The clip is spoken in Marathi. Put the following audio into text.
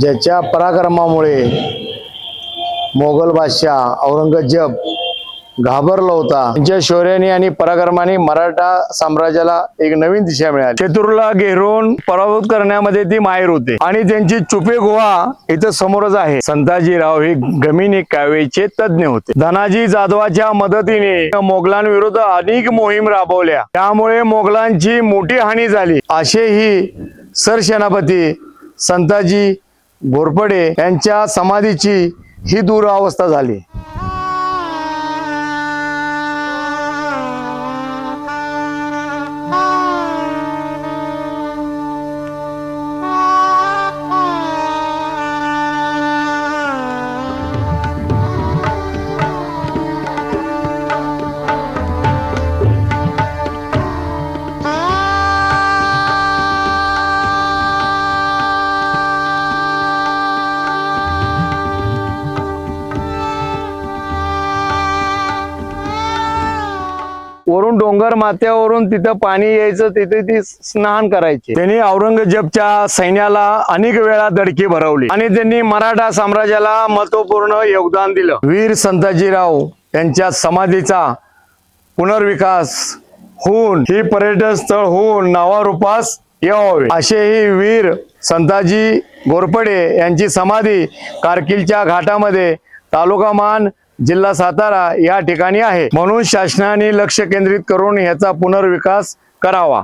ज्याच्या पराक्रमामुळे मोगल बादशाह औरंगजेब घाबरला होता. त्यांच्या शौर्याने आणि पराक्रमाने मराठा साम्राज्याला एक नवीन दिशा मिळाली. शत्रूला घेरून पराभूत करण्यामध्ये ती माहेर होते. आणि त्यांची चुपे गुहा इथं समोरच आहे. संताजीराव हे गमिनी काव्याचे तज्ज्ञ होते. धनाजी जाधवाच्या मदतीने मोगलांविरुद्ध अनेक मोहीम राबवल्या. त्यामुळे मोगलांची मोठी हानी झाली. असेही सरसेनापती संताजी घोरपडे यांच्या समाधीची ही दुरावस्था झाली. वरून डोंगर माथ्यावरून तिथं पाणी यायचं तिथे ती स्नान करायची. त्यांनी औरंगजेबच्या सैन्याला अनेक वेळा दडकी भरवली आणि त्यांनी मराठा साम्राज्याला महत्त्वपूर्ण योगदान दिलं. वीर संताजीराव यांच्या समाधीचा पुनर्विकास होऊन ही पर्यटन स्थळ होऊन नावारूपास यावे असेही वीर संताजी घोरपडे यांची समाधी कारकिलच्या घाटामध्ये तालुका मान जिल्हा सातारा या ठिकाणी आहे. म्हणून शासनाने लक्ष केंद्रित करून याचा पुनर्विकास करावा.